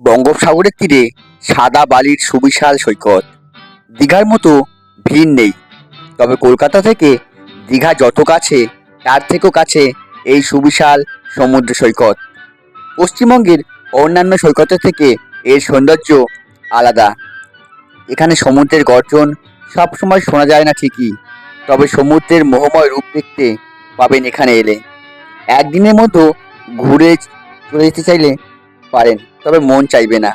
বঙ্গোপসাগরের তীরে সাদা বালির সুবিশাল সৈকত। দীঘার মতো ভিড় নেই। তবে কলকাতা থেকে দীঘা যত কাছে, তার থেকেও কাছে এই সুবিশাল সমুদ্র সৈকত। পশ্চিমবঙ্গের অন্যান্য সৈকতের থেকে এর সৌন্দর্য আলাদা। এখানে সমুদ্রের গর্জন সবসময় শোনা যায় না ঠিকই, তবে সমুদ্রের মোহময় রূপ দেখতে পাবেন এখানে এলে। একদিনের মতো ঘুরে চলে যেতে চাইলে পারেন, তবে মন চাইবে না।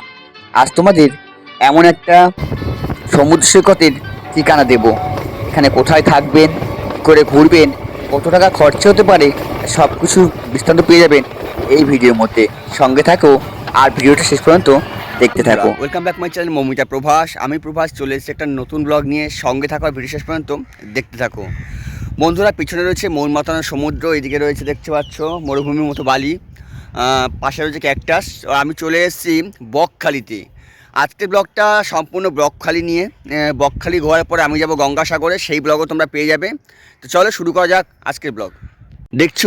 আজ তোমাদের এমন একটা সমুদ্র সৈকতের ঠিকানা দেব। এখানে কোথায় থাকবেন করে ঘুরবেন, কত টাকা খরচা হতে পারে সব কিছু বিস্তারিত পেয়ে যাবেন এই ভিডিওর মধ্যে। সঙ্গে থাকো, আর ভিডিওটা শেষ পর্যন্ত দেখতে থাকো। Welcome back my channel Momita Prabhas. আমি প্রভাস, চলে এসেছি একটা নতুন ব্লগ নিয়ে। সঙ্গে থাকো ভিডিও শেষ পর্যন্ত দেখতে থাকো। বন্ধুরা, পিছনে রয়েছে মন মাতানো সমুদ্র, এদিকে রয়েছে দেখতে পাচ্ছ, মরুভূমির মতো বালি। পাশে রয়েছে ক্যাকটাস আমি চলে এসেছি বকখালিতে। আজকের ব্লগটা সম্পূর্ণ বকখালি নিয়ে। বকখালি ঘোরার পরে আমি যাব গঙ্গাসাগরে। সেই ব্লগও তোমরা পেয়ে যাবে। তো চলো শুরু করা যাক আজকের ব্লগ। দেখছ,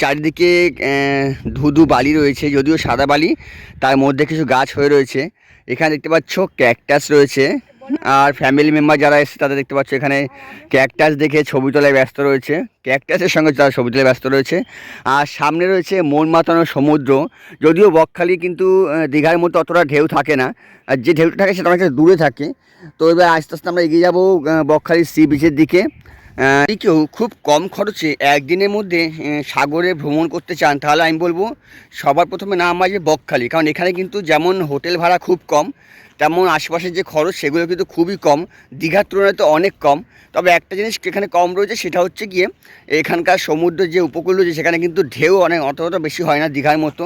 চারিদিকে ধুধু বালি রয়েছে, যদিও সাদা বালি। তার মধ্যে কিছু গাছ হয়ে রয়েছে। এখানে দেখতে পাচ্ছ ক্যাকটাস রয়েছে। আর ফ্যামিলি মেম্বার যারা এসেছে, তাদের দেখতে পাচ্ছ এখানে ক্যাকটাস দেখে ছবি তোলায় ব্যস্ত রয়েছে। ক্যাকটাসের সঙ্গে তারা ছবি তোলায় ব্যস্ত রয়েছে। আর সামনে রয়েছে মন মাতানো সমুদ্র। যদিও বকখালি কিন্তু দীঘার মতো অতটা ঢেউ থাকে না। আর যে ঢেউটা থাকে, সেটা অনেকটা দূরে থাকে। তো এবার আস্তে আস্তে আমরা এগিয়ে যাব বকখালির সি বিচের দিকে। কেউ খুব কম খরচে একদিনের মধ্যে সাগরে ভ্রমণ করতে চান, তাহলে আমি বলব, সবার প্রথমে নাম আসবে বকখালি। কারণ এখানে কিন্তু যেমন হোটেল ভাড়া খুব কম তেমন আশেপাশের যে খরচ সেগুলো কিন্তু খুবই কম, দীঘার তুলনায় তো অনেক কম। তবে একটা জিনিস এখানে কম রয়েছে সেটা হচ্ছে গিয়ে এখানকার সমুদ্র যে উপকূল রয়েছে সেখানে কিন্তু ঢেউ অনেক অতটা বেশি হয় না দীঘার মতো।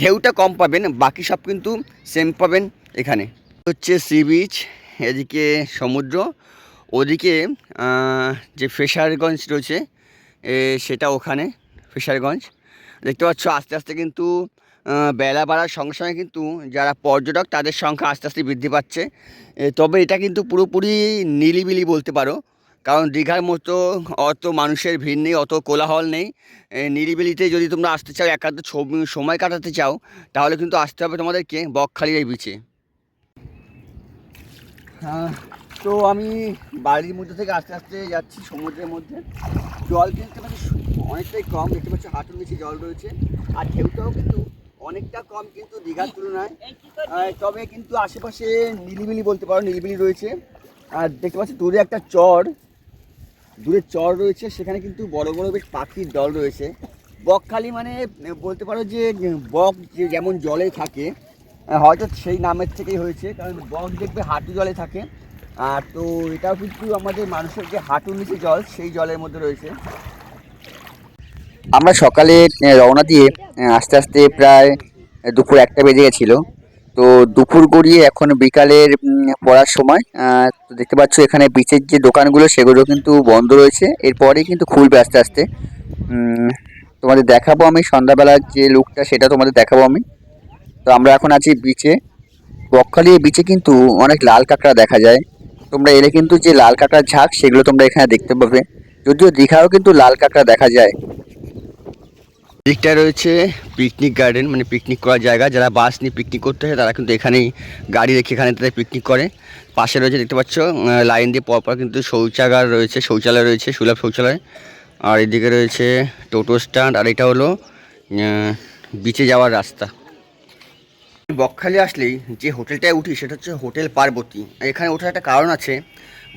ঢেউটা কম পাবেন, বাকি সব কিন্তু সেম পাবেন এখানে। হচ্ছে সি বিচ এদিকে সমুদ্র, ওদিকে যে ফিশারগঞ্জ রয়েছে সেটা ওখানে ফিশারগঞ্জ দেখতে পাচ্ছ আস্তে আস্তে কিন্তু বেলা বাড়ার সঙ্গে সঙ্গে কিন্তু যারা পর্যটক, তাদের সংখ্যা আস্তে আস্তে বৃদ্ধি পাচ্ছে। তবে এটা কিন্তু পুরোপুরি নিলিবিলি বলতে পারো। কারণ দীঘার মতো অত মানুষের ভিড় নেই, অত কোলাহল নেই। নিরিবিলিতে যদি তোমরা আসতে চাও, একান্ত সময় কাটাতে চাও, তাহলে কিন্তু আসতে হবে তোমাদেরকে বকখালির এই বিচে তো আমি বাড়ির মধ্যে থেকে আস্তে আস্তে যাচ্ছি সমুদ্রের মধ্যে। জল কিন্তু অনেকটাই কম, দেখতে পাচ্ছি হাঁটুর নিচে জল রয়েছে। আর ঢেউটাও কিন্তু অনেকটা কম কিন্তু দীঘার তুলনায়। তবে কিন্তু আশেপাশে নিলিবিলি বলতে পারো নিলিবিলি রয়েছে। আর দেখতে পাচ্ছ দূরে একটা চর। দূরে চর রয়েছে, সেখানে কিন্তু বড় বড় বেশ পাখির দল রয়েছে। বকখালি মানে বলতে পারো যে, বক যে যেমন জলে থাকে হয়তো সেই নামের থেকেই হয়েছে, কারণ বক দেখবে হাঁটু জলে থাকে। আর তো এটাও কিন্তু আমাদের মানুষের যে হাঁটুর নিচে জল, সেই জলের মধ্যে রয়েছে। আমরা সকালে রওনা দিয়ে আস্তে আস্তে প্রায় দুপুর একটা বেজে গেছিল। তো দুপুর গড়িয়ে এখন বিকালের পড়ার সময় তো দেখতে পাচ্ছ এখানে বিচের যে দোকানগুলো, সেগুলো কিন্তু বন্ধ রয়েছে। এরপরেই কিন্তু খুলবে আস্তে আস্তে। তোমাদের দেখাবো আমি সন্ধ্যাবেলার যে লুকটা সেটা তোমাদের দেখাবো আমি। তো আমরা এখন আছি বিচে বকখালি বিচে কিন্তু অনেক লাল কাঁকড়া দেখা যায়। তোমরা এলে কিন্তু যে লাল কাঁকড়ার ঝাঁক, সেগুলো তোমরা এখানে দেখতে পাবে। যদিও দীঘাও কিন্তু লাল কাঁকড়া দেখা যায়। দিকটা রয়েছে পিকনিক গার্ডেন মানে পিকনিক করার জায়গা। যারা বাস নিয়ে পিকনিক করতে হয় তারা কিন্তু এখানেই গাড়ি রেখে এখানে তাদের পিকনিক করে। পাশে রয়েছে, দেখতে পাচ্ছ লাইন দিয়ে পরপর কিন্তু শৌচাগার রয়েছে, শৌচালয় রয়েছে, সুলভ শৌচালয়। আর এদিকে রয়েছে টোটো স্ট্যান্ড আর এটা হলো বিচে যাওয়ার রাস্তা। বকখালি আসলেই যে হোটেলটায় উঠি, সেটা হচ্ছে হোটেল পার্বতী। এখানে ওঠার একটা কারণ আছে,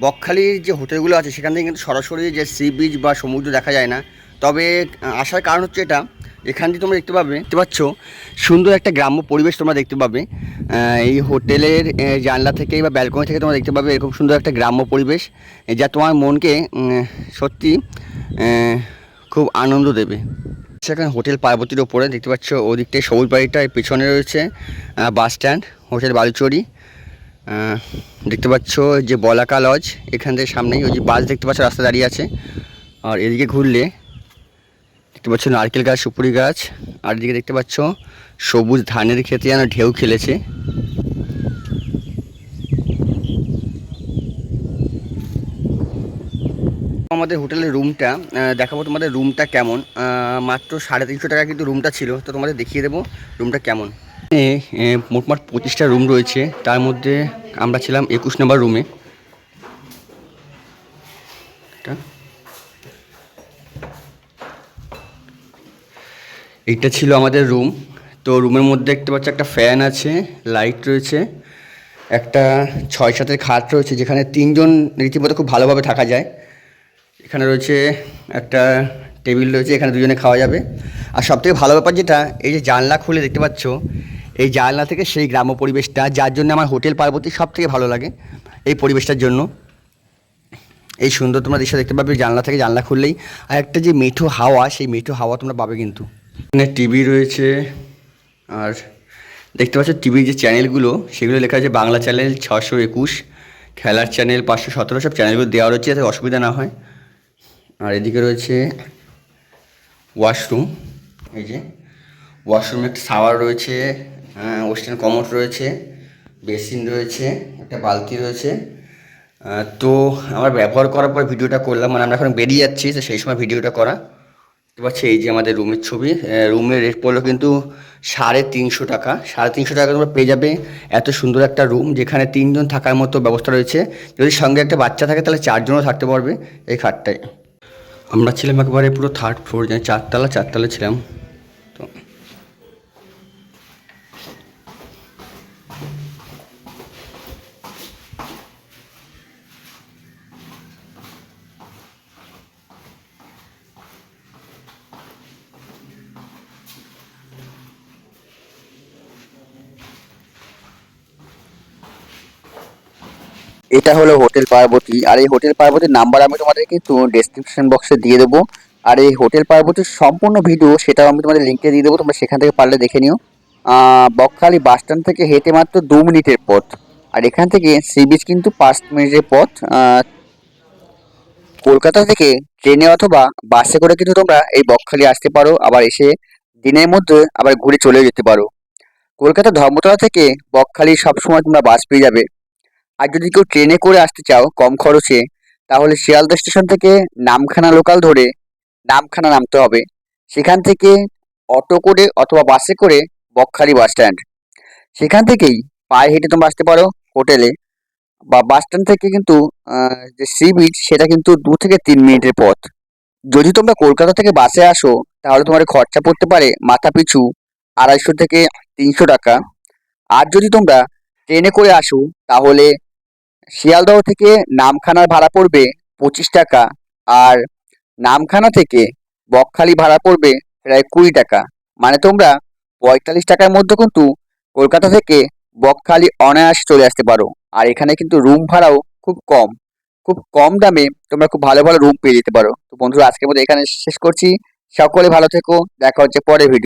বকখালির যে হোটেলগুলো আছে, সেখান থেকে কিন্তু সরাসরি যে সি বিচ বা সমুদ্র দেখা যায় না। তবে আসার কারণ হচ্ছে এটা এখান দিয়ে তোমরা দেখতে পাবে, দেখতে পাচ্ছ? সুন্দর একটা গ্রাম্য পরিবেশ তোমরা দেখতে পাবে। এই হোটেলের জানলা থেকে বা ব্যালকনি থেকে তোমরা দেখতে পাবে এরকম সুন্দর একটা গ্রাম্য পরিবেশ যা তোমার মনকে সত্যি খুব আনন্দ দেবে। সেখানে হোটেল পার্বতীর ওপরে দেখতে পাচ্ছ ওদিকটায় সবুজ বাড়িটার পেছনে রয়েছে বাস স্ট্যান্ড, হোটেল বালুচরি। দেখতে পাচ্ছ যে বলাকা লজ, এখান থেকে সামনেই ওই যে বাস দেখতে পাচ্ছ, রাস্তা দাঁড়িয়ে আছে। আর এদিকে ঘুরলে দেখতে পাচ্ছ নারকেল গাছ, সুপুরি গাছ। আর এদিকে দেখতে পাচ্ছ সবুজ ধানের ক্ষেতে যেন ঢেউ খেলেছে। আমাদের হোটেলের রুমটা দেখাবো তোমাদের রুমটা কেমন। মাত্র সাড়ে তিনশো টাকা কিন্তু রুমটা ছিল, তো তোমাদের দেখিয়ে দেবো রুমটা কেমন। মোটমাট পঁচিশটা রুম রয়েছে। তার মধ্যে আমরা ছিলাম একুশ নম্বর রুমে। এইটা ছিল আমাদের রুম তো রুমের মধ্যে দেখতে পাচ্ছি একটা ফ্যান আছে লাইট রয়েছে, একটা ছয় সাতের খাট রয়েছে, যেখানে তিনজন রীতিমতো খুব ভালোভাবে থাকা যায়। এখানে রয়েছে একটা টেবিল রয়েছে, এখানে দুজনে খাওয়া যাবে। আর সবথেকে ভালো ব্যাপার যেটা, এই যে জানলা খুলে দেখতে পাচ্ছ, এই জানলা থেকে সেই গ্রাম্য পরিবেশটা, যার জন্য আমার হোটেল পার্বতী সব থেকে ভালো লাগে এই পরিবেশটার জন্য। এই সুন্দর তোমরা দৃশ্য দেখতে পাবে, জানলা থেকে জানলা খুললেই। আর একটা যে মিঠো হাওয়া, সেই মিঠো হাওয়া তোমরা পাবে কিন্তু। এখানে টিভি রয়েছে, আর দেখতে পাচ্ছ টিভির যে চ্যানেলগুলো, সেগুলো লেখা আছে বাংলা চ্যানেল ছশো একুশ, খেলার চ্যানেল পাঁচশো সতেরো, সব চ্যানেলগুলো দেওয়া রয়েছে যাতে অসুবিধা না হয়। আর এদিকে রয়েছে ওয়াশরুম, এই যে ওয়াশরুমে একটা শাওয়ার রয়েছে ওয়েস্টার্ন কমোড রয়েছে, বেসিন রয়েছে, একটা বালতি রয়েছে। তো আমার ব্যবহার করার পর ভিডিওটা করলাম মানে আমরা এখন বেরিয়ে যাচ্ছি, তো সেই সময় ভিডিওটা করা। দেখতে পাচ্ছি এই যে আমাদের রুমের ছবি রুমের রেট পড়ল কিন্তু সাড়ে তিনশো টাকা। সাড়ে তিনশো টাকা তোমরা পেয়ে যাবে এত সুন্দর একটা রুম যেখানে তিনজন থাকার মতো ব্যবস্থা রয়েছে। যদি সঙ্গে একটা বাচ্চা থাকে তাহলে চারজনও থাকতে পারবে এই খাটটায়। আমরা ছিলাম একবারে পুরো থার্ড ফ্লোর চারতলা চারতলা ছিলাম। এটা হলো হোটেল পার্বতী। আর এই হোটেল পার্বতীর নাম্বার আমি তোমাদের কিন্তু ডেসক্রিপশন বক্সে দিয়ে দেবো। আর এই হোটেল পার্বতীর সম্পূর্ণ ভিডিও সেটাও আমি তোমাদের লিঙ্কে দিয়ে দেবো। তোমরা সেখান থেকে পারলে দেখে নিও। বকখালি বাস স্ট্যান্ড থেকে হেঁটে মাত্র দু মিনিটের পথ। আর এখান থেকে সি বিচ কিন্তু পাঁচ মিনিটের পথ। কলকাতা থেকে ট্রেনে অথবা বাসে করে কিন্তু তোমরা এই বকখালি আসতে পারো। আবার এসে দিনের মধ্যে আবার ঘুরে চলে যেতে পারো। কলকাতা ধর্মতলা থেকে বকখালি সবসময় তোমরা বাস পেয়ে যাবে। আর যদি কেউ ট্রেনে করে আসতে চাও কম খরচে, তাহলে শিয়ালদা স্টেশন থেকে নামখানা লোকাল ধরে নামখানা নামতে হবে। সেখান থেকে অটো করে অথবা বাসে করে বকখালি বাস স্ট্যান্ড সেখান থেকেই পায়ে হেঁটে তোমরা আসতে পারো হোটেলে। বা বাস স্ট্যান্ড থেকে কিন্তু যে সি বিচ সেটা কিন্তু দু থেকে তিন মিনিটের পথ। যদি তোমরা কলকাতা থেকে বাসে আসো, তাহলে তোমার খরচা পড়তে পারে মাথা পিছু আড়াইশো থেকে তিনশো টাকা। আর যদি তোমরা ট্রেনে করে আসো, তাহলে শিয়ালদহ থেকে নামখানার ভাড়া পড়বে পঁচিশ টাকা আর নামখানা থেকে বকখালি ভাড়া পড়বে প্রায় কুড়ি টাকা। মানে তোমরা পঁয়তাল্লিশ টাকার মধ্যে কিন্তু কলকাতা থেকে বকখালি অনায়াসে চলে আসতে পারো। আর এখানে কিন্তু রুম ভাড়াও খুব কম। খুব কম দামে তোমরা খুব ভালো ভালো রুম পেয়ে যেতে পারো। তো বন্ধুরা, আজকের মধ্যে এখানে শেষ করছি। সকলে ভালো থেকো। দেখা হচ্ছে পরে ভিডিও